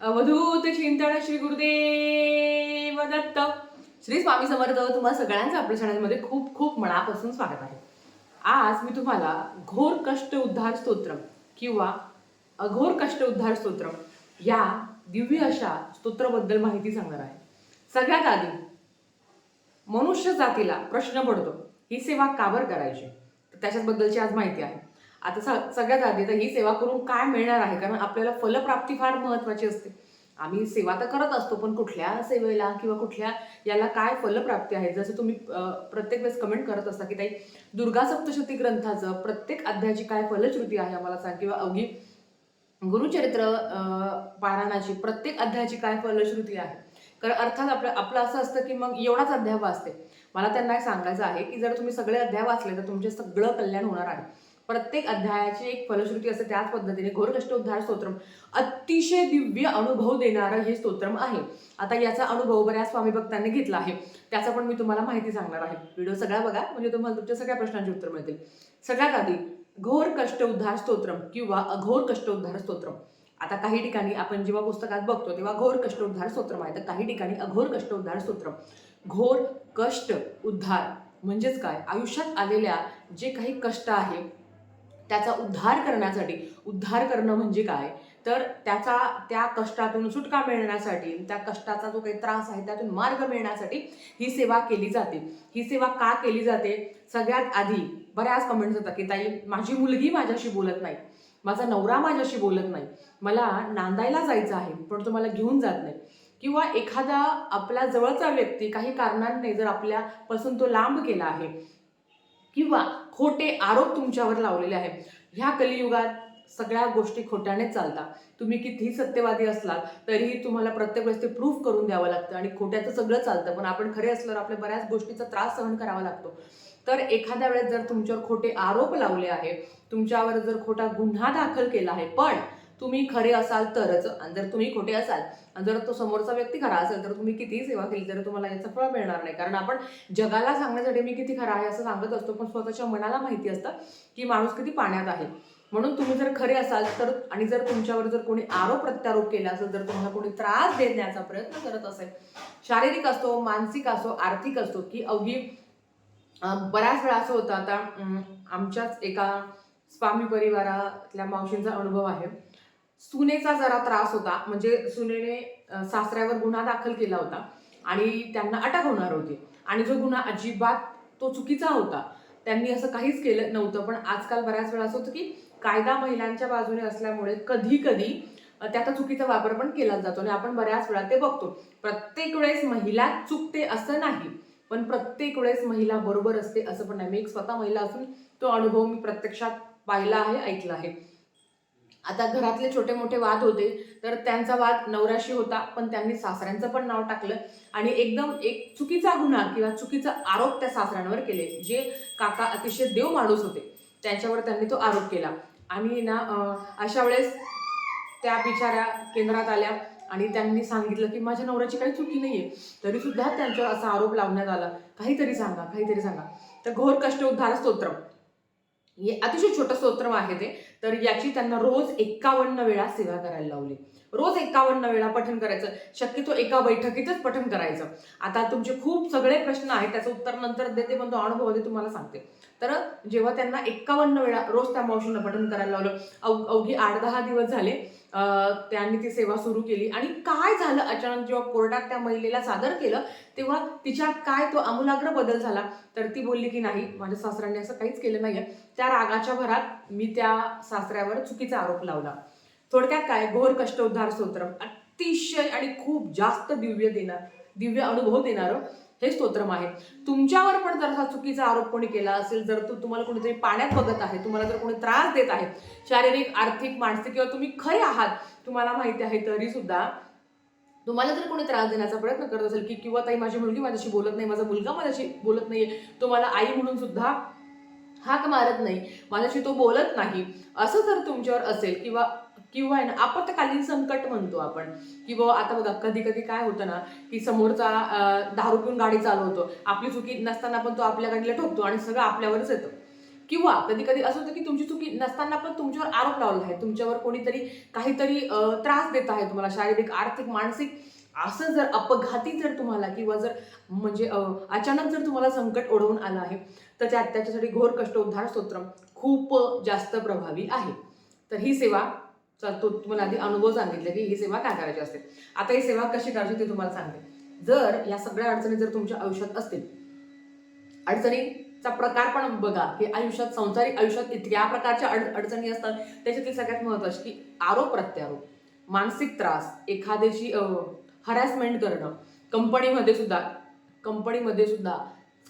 अवधूत चिंतन श्री गुरुदेव दत्त श्री स्वामी समर्थ तुम्हा सगळ्यांचं आपल्या चॅनलमध्ये खूप खूप मनापासून स्वागत आहे. आज मी तुम्हाला घोर कष्ट उद्धार स्तोत्र किंवा अघोर कष्ट उद्धार स्तोत्र या दिव्य अशा स्तोत्राबद्दल माहिती सांगणार आहे. सगळ्यात आधी मनुष्य जातीला प्रश्न पडतो ही सेवा काबर करायची? तर त्याच्याबद्दलची आज माहिती आहे. आता स- सगळ्यात आधी तर ही सेवा करून काय मिळणार आहे? कारण आपल्याला फलप्राप्ती फार महत्वाची असते. आम्ही सेवा तर करत असतो पण कुठल्या सेवेला किंवा कुठल्या याला काय फलप्राप्ती आहे? जसं तुम्ही प्रत्येक वेळेस कमेंट करत असता की ताई दुर्गा सप्तशती ग्रंथाचं प्रत्येक अध्यायाची काय फलश्रुती आहे आम्हाला सांग? किंवा अवघी गुरुचरित्र पारायणाची प्रत्येक अध्यायाची काय फलश्रुती आहे? कारण अर्थात आपलं आपलं असं असतं की मग एवढाच अध्याय वाचते. मला त्यांना सांगायचं आहे की जर तुम्ही सगळे अध्याय वाचले तर तुमचे सगळं कल्याण होणार आहे. प्रत्येक अध्यायाची एक फलश्रुती असते त्याच पद्धतीने घोर कष्टोद्धार स्तोत्रम. अतिशय दिव्य अनुभव देणारं हे स्तोत्रम आहे. आता याचा अनुभव बऱ्याच स्वामी भक्तांनी घेतला आहे. त्याचा पण मी तुम्हाला माहिती सांगणार आहे. व्हिडिओ सगळा बघा म्हणजे तुम्हाला तुमच्या सगळ्या प्रश्नांची उत्तर मिळतील. सगळ्यात आधी घोर कष्ट उद्धार स्तोत्रम किंवा अघोर कष्टोद्धार स्तोत्रम. आता काही ठिकाणी आपण जेव्हा पुस्तकात बघतो तेव्हा घोर कष्टोद्धार स्तोत्रम आहे. तर काही ठिकाणी अघोर कष्टोद्धार स्तोत्रम. घोर कष्ट उद्धार म्हणजेच काय? आयुष्यात आलेल्या जे काही कष्ट आहे त्याचा उद्धार करण्यासाठी उद्धार करणं म्हणजे काय? तर त्याचा त्या कष्टातून सुटका मिळण्यासाठी त्या कष्टाचा जो काही त्रास आहे त्यातून मार्ग मिळण्यासाठी ही सेवा केली जाते. ही सेवा का केली जाते? सगळ्यात आधी बऱ्याच कमेंट्स होतात की ताई माझी मुलगी माझ्याशी बोलत नाही. माझा नवरा माझ्याशी बोलत नाही. मला नांदायला जायचं आहे पण तो मला घेऊन जात नाही. किंवा एखादा आपल्या जवळचा व्यक्ती काही कारणांनी जर आपल्यापासून तो लांब केला आहे किंवा खोटे आरोप तुमच्यावर लावलेले आहेत. ह्या कलियुगात सगळ्या गोष्टी खोट्यानेच चालतात. तुम्ही कितीही सत्यवादी असलात तरीही तुम्हाला प्रत्येक वेळेस ते प्रूफ करून द्यावं लागतं आणि खोट्याचं सगळं चालतं. पण आपण खरे असल्यावर आपल्या बऱ्याच गोष्टीचा त्रास सहन करावा लागतो. तर एखाद्या वेळेस जर तुमच्यावर खोटे आरोप लावले आहे तुमच्यावर जर खोटा गुन्हा दाखल केला आहे पण तुम्ही खरे असाल तरच आणि जर तुम्ही खोटे असाल आणि जर तो समोरचा व्यक्ती खरा असेल तर तुम्ही कितीही सेवा केली तरी तुम्हाला याचं फळ मिळणार नाही. कारण आपण जगाला सांगण्यासाठी मी किती खरा आहे असं सांगत असतो पण स्वतःच्या मनाला माहिती असतं की माणूस किती पाण्यात आहे. म्हणून तुम्ही जर खरे असाल तर आणि जर तुमच्यावर जर कोणी आरोप प्रत्यारोप केला असेल जर तुम्हाला कोणी त्रास देण्याचा प्रयत्न करत असेल शारीरिक असतो मानसिक असो आर्थिक असतो की अवघी बऱ्याच वेळा असं होतं आता आमच्याच एका स्वामी परिवारातल्या मावशींचा अनुभव आहे. सुनेचा जरा त्रास होता. म्हणजे सुनेने सासऱ्यावर गुन्हा दाखल केला होता आणि त्यांना अटक होणार होती. आणि जो गुन्हा अजिबात तो चुकीचा होता त्यांनी असं काहीच केलं नव्हतं. पण आजकाल बऱ्याच वेळा असं होतं की कायदा महिलांच्या बाजूने असल्यामुळे कधी कधी त्याचा चुकीचा वापर पण केला जातो आणि आपण बऱ्याच वेळा ते बघतो. प्रत्येक वेळेस महिला चुकते असं नाही. पण प्रत्येक वेळेस महिला बरोबर असते असं पण नाही. मी एक स्वतः महिला असून तो अनुभव मी प्रत्यक्षात पाहिला आहे ऐकला आहे. आता घरातले छोटे मोठे वाद होते तर त्यांचा वाद नवऱ्याशी होता पण त्यांनी सासऱ्यांचं पण नाव टाकलं. आणि एकदम एक चुकीचा गुन्हा किंवा चुकीचा आरोप त्या सासऱ्यांवर केले जे काका अतिशय देव माणूस होते. त्यांच्यावर त्यांनी तो आरोप केला. आणि ना अशा वेळेस त्या बिचाऱ्या केंद्रात आल्या आणि त्यांनी सांगितलं की माझ्या नवऱ्याची काही चुकी नाही तरी सुद्धा त्यांच्यावर असा आरोप लावण्यात आला. काहीतरी सांगा काहीतरी सांगा. तर घोर कष्ट उद्धार स्तोत्रम. हे अतिशय छोटं स्तोत्र आहे ते. तर याची त्यांना रोज एक्कावन्न वेळा सेवा करायला लावली. रोज एक्कावन्न वेळा पठण करायचं. शक्यतो एका बैठकीतच पठण करायचं. आता तुमचे खूप सगळे प्रश्न आहेत त्याचं उत्तर नंतर देते पण तो अनुभवामध्ये तुम्हाला सांगते. तर जेव्हा त्यांना एक्कावन्न वेळा रोज त्या मावशींना पठण करायला लावलं अव अवघी आठ दहा दिवस झाले त्यांनी ती सेवा सुरू केली. आणि काय झालं? अचानक जेव्हा कोर्टात त्या महिलेला सादर केलं तेव्हा तिच्यात काय? तो आमूलाग्र बदल झाला. तर ती बोलली की नाही माझ्या सासऱ्यांनी असं काहीच केलं नाहीये. त्या रागाच्या भरात मी त्या सासऱ्यावर चुकीचा आरोप लावला. थोडक्यात काय? घोर कष्टोद्धार स्तोत्र अतिशय आणि खूप जास्त दिव्य देणार दिव्य अनुभव देणारं हे स्तोत्रम आहे. तुमच्यावर पण जर हा चुकीचा आरोप कोणी केला असेल जर तू तुम्हाला कोणीतरी पाण्यात बघत आहे तुम्हाला जर कोणी त्रास देत आहे शारीरिक आर्थिक मानसिक किंवा तुम्ही खरे आहात तुम्हाला माहिती आहे तरी सुद्धा तुम्हाला जर कोणी त्रास देण्याचा प्रयत्न करत असेल की किंवा ताई माझी मुलगी माझ्याशी बोलत नाही माझा मुलगा माझ्याशी बोलत नाहीये तो मला आई म्हणून सुद्धा हाक मारत नाही माझ्याशी तो बोलत नाही असं जर तुमच्यावर असेल किंवा किंवा आहे ना आपत्कालीन संकट म्हणतो आपण. किंवा आता बघा कधी कधी काय होतं ना की समोरचा दारू पिऊन गाडी चालवतो. आपली चुकी नसताना पण तो आपल्या गाडीला ठोकतो आणि सगळं आपल्यावरच येतं. किंवा कधी कधी असं होतं की तुमची चुकी नसताना पण तुमच्यावर आरोप लावला आहे. तुमच्यावर कोणीतरी काहीतरी त्रास देत आहे तुम्हाला शारीरिक आर्थिक मानसिक. असं जर अपघाती जर तुम्हाला किंवा जर म्हणजे अचानक जर तुम्हाला संकट ओढवून आलं आहे तर त्या त्याच्यासाठी घोर कष्ट उद्धार स्तोत्रम खूप जास्त प्रभावी आहे. तर ही सेवा तो तुम्हाला आधी अनुभव सांगितले की ही सेवा काय करायची असते. आता ही सेवा कशी करायची ते तुम्हाला सांगते. जर या सगळ्या अडचणी जर तुमच्या आयुष्यात असतील अडचणीचा प्रकार पण बघा की आयुष्यात संसारिक आयुष्यात इतक्या प्रकारच्या अड अडचणी असतात. त्याच्यातील सगळ्यात महत्वाची की आरोप प्रत्यारोप मानसिक त्रास एखाद्याची हरॅसमेंट करणं कंपनीमध्ये सुद्धा कंपनीमध्ये सुद्धा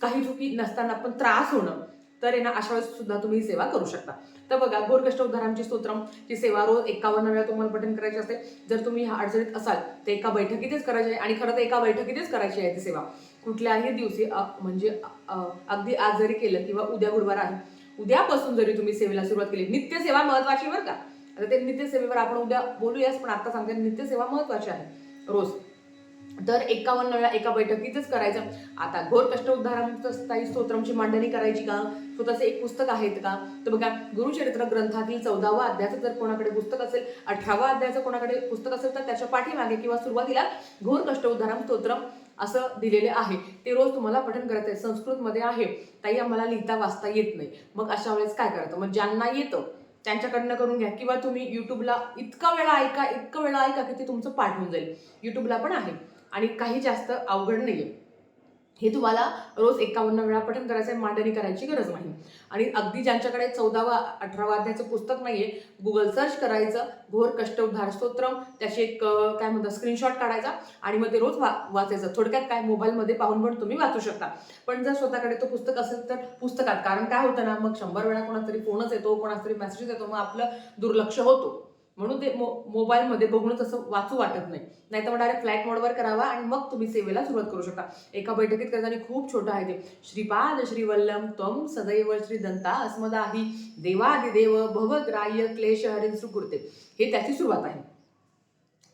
काही चुकी नसताना पण त्रास होणं तर आहे ना अशा वेळेस सुद्धा तुम्ही ही सेवा करू शकता. तर बघा गोरकष्ट स्तोत्रम स्तोत्रमची सेवा रोज एकावन्न वेळा तुम्हाला पठण करायची असते. जर तुम्ही ह्या अडचणीत असाल तर एका बैठकीतच करायची आहे. आणि खरं तर एका बैठकीतच करायची आहे ती सेवा. कुठल्याही दिवशी म्हणजे अगदी आज जरी केलं किंवा उद्या गुरुवार आहे उद्यापासून जरी तुम्ही सेवेला सुरुवात केली नित्य सेवा महत्वाची बरं का. आता ते नित्य सेवेवर आपण उद्या बोलूयाच पण आता सांगते नित्य सेवा महत्वाची आहे रोज. दर एकावन्न वेळा एका बैठकीतच करायचं. आता घोर कष्ट उद्धारांचं स्तोत्रमची मांडणी करायची का? स्वतःचे एक पुस्तक आहेत का? तर बघा गुरुचरित्र ग्रंथातील चौदावा अध्यायाचं जर कोणाकडे पुस्तक असेल अठरावा अध्यायाचं कोणाकडे पुस्तक असेल तर त्याच्या पाठीमागे किंवा सुरुवातीला घोर कष्ट उद्धारम स्तोत्रम असं दिलेले आहे. ते रोज तुम्हाला पठण करायचं आहे संस्कृतमध्ये आहे. ताई आम्हाला लिहिता वाचता येत नाही. मग अशा वेळेस काय करायचं? मग ज्यांना येतं त्यांच्याकडनं करून घ्या. किंवा तुम्ही युट्यूबला इतका वेळा ऐका इतका वेळा ऐका की ते तुमचं पाठवून जाईल. युट्यूबला पण आहे. आणि काही जास्त अवघड नाहीये. हे तुम्हाला रोज एकावन्न वेळा पठण करायचं आहे मांडणी करायची गरज नाही. आणि अगदी ज्यांच्याकडे चौदावा अठरावा अध्यायाचं पुस्तक नाही आहे गुगल सर्च करायचं घोर कष्ट उद्धार स्तोत्रम त्याची एक काय म्हणतात स्क्रीनशॉट काढायचा आणि मग ते रोज वा वाचायचं. थोडक्यात काय मोबाईलमध्ये पाहून पण तुम्ही वाचू शकता. पण जर स्वतःकडे तो पुस्तक असेल तर पुस्तकात. कारण काय होतं ना मग शंभर वेळा कोणातरी तरी फोनच येतो कोणाचा तरी मेसेज येतो मग आपलं दुर्लक्ष होतो. म्हणून ते मो मोबाईलमध्ये बघूनच असं वाचू वाटत नाही. नाही तर मग डायरेक्ट फ्लाईट मोडवर करावा आणि मग तुम्ही सेवेला सुरुवात करू शकता. एका बैठकीत करताना खूप छोटं आहे ते. श्रीपाद श्रीवल्लम त्वम सदैव श्री दंता अस्मदाही देवादिदेव भवग्राह्य क्लेश हरिन सुकृते हे त्याची सुरुवात आहे.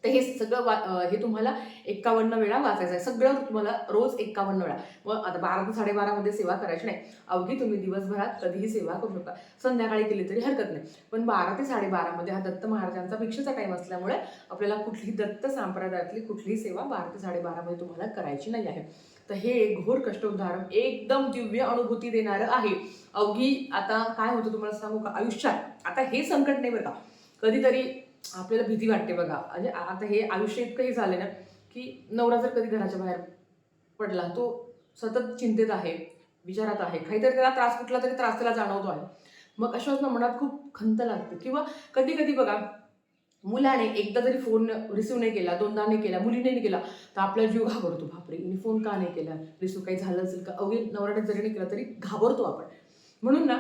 तर हे सगळं वा हे तुम्हाला एकावन्न वेळा वाचायचं आहे. सगळं तुम्हाला रोज एकावन्न वेळा. मग आता बारा ते साडेबारामध्ये सेवा करायची नाही. अवघी तुम्ही दिवसभरात कधीही सेवा करू शकता. संध्याकाळी केली तरी हरकत नाही. पण बारा ते साडेबारामध्ये हा दत्त महाराजांचा भिक्षेचा टाईम असल्यामुळे आपल्याला कुठली दत्त संप्रदायातली कुठलीही सेवा बारा ते साडेबारामध्ये तुम्हाला करायची नाही आहे. तर हे घोर कष्टोद्धारण एकदम दिव्य अनुभूती देणारं आहे. अवघी आता काय होतं तुम्हाला सांगू का? आयुष्यात. आता हे संकट नाही बरं का? कधीतरी आपल्याला भीती वाटते बघा. म्हणजे आता हे आयुष्य इतकंही झालं ना की नवरा जर कधी घराच्या बाहेर पडला तो सतत चिंतेत आहे विचारात आहे. काहीतरी त्याला त्रास कुठला तरी त्रास त्याला जाणवतो आहे. मग अशा वेळेस ना मनात खूप खंत लागते. किंवा कधी कधी बघा मुलाने एकदा जरी फोन रिसिव्ह नाही केला दोनदा नाही केला मुलीने नाही केला तर आपला जीव घाबरतो. बापरे मी फोन का नाही केला? रिसिव्ह काही झालं असेल का? अवघी नवऱ्याने जरी नाही केला तरी घाबरतो आपण. म्हणून ना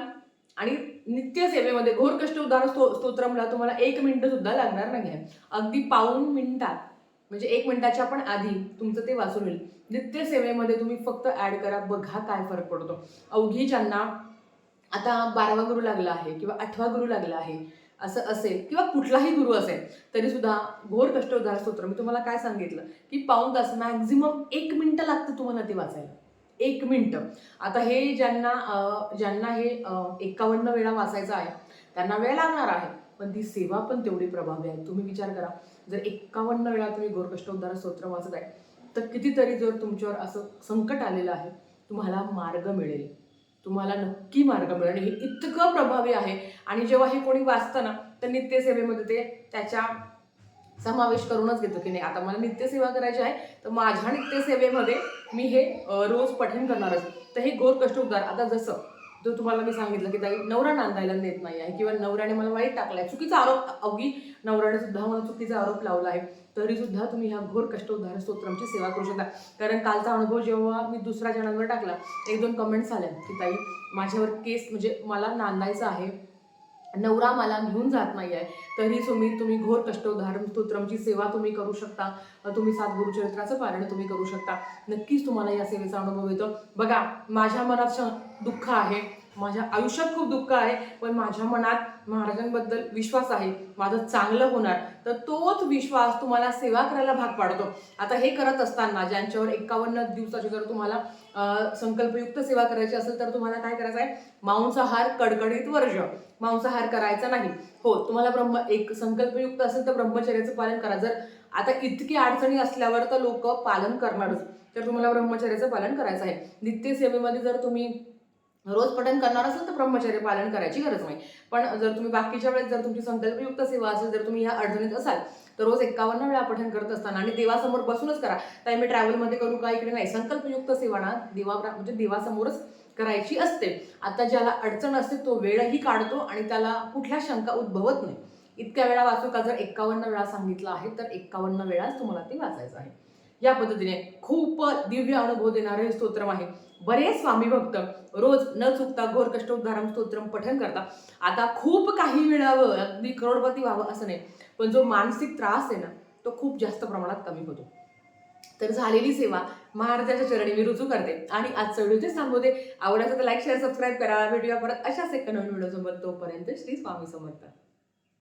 आणि नित्य सेवेमध्ये घोर कष्ट उदाहरण स्तो स्तोत्रमला तुम्हाला एक मिनटं सुद्धा लागणार नाही आहे अगदी पाऊन मिनिटात म्हणजे एक मिनिटाच्या पण आधी तुमचं ते वाचून होईल नित्य सेवेमध्ये तुम्ही फक्त ऍड करा बघा काय फरक पडतो. अवघी ज्यांना आता बारावा गुरु लागला आहे किंवा आठवा गुरु लागला आहे असं असेल किंवा कुठलाही गुरु असेल तरी सुद्धा घोर कष्ट उदाहरण स्तोत्र. मी तुम्हाला काय सांगितलं? की पाऊन तास मॅक्झिमम एक मिनटं लागतं तुम्हाला ते वाचायला. एक मिनटं. आता हे ज्यांना ज्यांना हे एकावन्न वेळा वाचायचं आहे त्यांना वेळ लागणार आहे पण ती सेवा पण तेवढी प्रभावी आहे. तुम्ही विचार करा जर एकावन्न वेळा तुम्ही गोरकष्टोद्धार स्तोत्र वाचत आहे तर कितीतरी जर तुमच्यावर असं संकट आलेलं आहे तुम्हाला मार्ग मिळेल. तुम्हाला नक्की मार्ग मिळेल. आणि हे इतकं प्रभावी आहे. आणि जेव्हा हे कोणी वाचतं ना तर नित्यसेवेमध्ये ते त्याच्या समावेश करूनच घेतो की नाही. आता मला नित्यसेवा करायची आहे तर माझ्या नित्यसेवेमध्ये मी हे रोज पठण करणारच. तर हे घोर कष्ट उद्धार आता जसं जो तुम्हाला मी सांगितलं की ताई नवरा नांदायला नेत नाही आहे किंवा नवऱ्याने मला वाईट आहे चुकीचा आरोप अवघी नवऱ्याने सुद्धा मला चुकीचा आरोप लावला आहे. तरी सुद्धा तुम्ही ह्या घोर कष्ट उद्धार सेवा करू शकता. कारण कालचा अनुभव जेव्हा मी दुसऱ्या जणांवर टाकला एक दोन कमेंट्स आल्या की ताई माझ्यावर केस म्हणजे मला नांदायचं आहे. नवरा मला घेऊन जात नाही आहे तरी तुम्ही तुम्ही घोर कष्टोद्धारण स्तोत्रमची सेवा तुम्ही करू शकता. तुम्ही सात गुरुचरित्राचं पालन तुम्ही करू शकता. नक्कीच तुम्हाला या सेवेचा अनुभव येतो. बघा माझ्या मनात दुःख आहे. माझ्या आयुष्यात खूप दुःख आहे पण माझ्या मनात महाराजांबद्दल विश्वास आहे माझं चांगलं होणार. तर तोच विश्वास तुम्हाला सेवा करायला भाग पाडतो. आता हे करत असताना ज्यांच्यावर एकावन्न दिवसाची जर तुम्हाला संकल्पयुक्त सेवा करायची असेल तर तुम्हाला काय करायचं आहे? मांसाहार कडकडीत वर्ज मांसाहार करायचा नाही. हो तुम्हाला ब्रह्म एक संकल्पयुक्त असेल तर ब्रह्मचर्याचं पालन करा. जर आता इतकी अडचणी असल्यावर तर लोक पालन करणारच. तर तुम्हाला ब्रह्मचर्याचं पालन करायचं आहे. नित्यसेवेमध्ये जर तुम्ही रोज पठण करणार असेल तर ब्रह्मचर्य पालन करायची गरज नाही. पण जर तुम्ही बाकीच्या वेळेस जर तुमची संकल्पयुक्त सेवा असेल जर तुम्ही ह्या अडचणीत असाल तर रोज एकावन्न वेळा पठण करत असताना आणि देवासमोर बसूनच करा. ताई मी ट्रॅव्हलमध्ये करू का? इकडे नाही. संकल्पयुक्त सेवा ना देवा म्हणजे देवासमोरच करायची असते. आता ज्याला अडचण असते तो वेळही काढतो आणि त्याला कुठल्या शंका उद्भवत नाही. इतक्या वेळा वाचू का? जर एकावन्न वेळा सांगितलं आहे तर एकावन्न वेळाच तुम्हाला ते वाचायचं आहे. या पद्धतीने खूप दिव्य अनुभव देणारं हे स्तोत्रम आहे. बरेच स्वामी भक्त रोज न चुकता घोर कष्टोद्धारम स्तोत्रम पठण करतात आता खूप काही मिळावं अगदी करोडपती व्हावं असं नाही पण जो मानसिक त्रास आहे ना तो खूप जास्त प्रमाणात कमी होतो. तर झालेली सेवा महाराजाच्या चरणी मी रुजू करते आणि आजचा व्हिडिओ जे थांबवते आवडायचं तर लाईक शेअर सबस्क्राईब करा. व्हिडिओ परत अशाच एका नवीन व्हिडिओ सोबत तोपर्यंत श्री स्वामी समर्थ.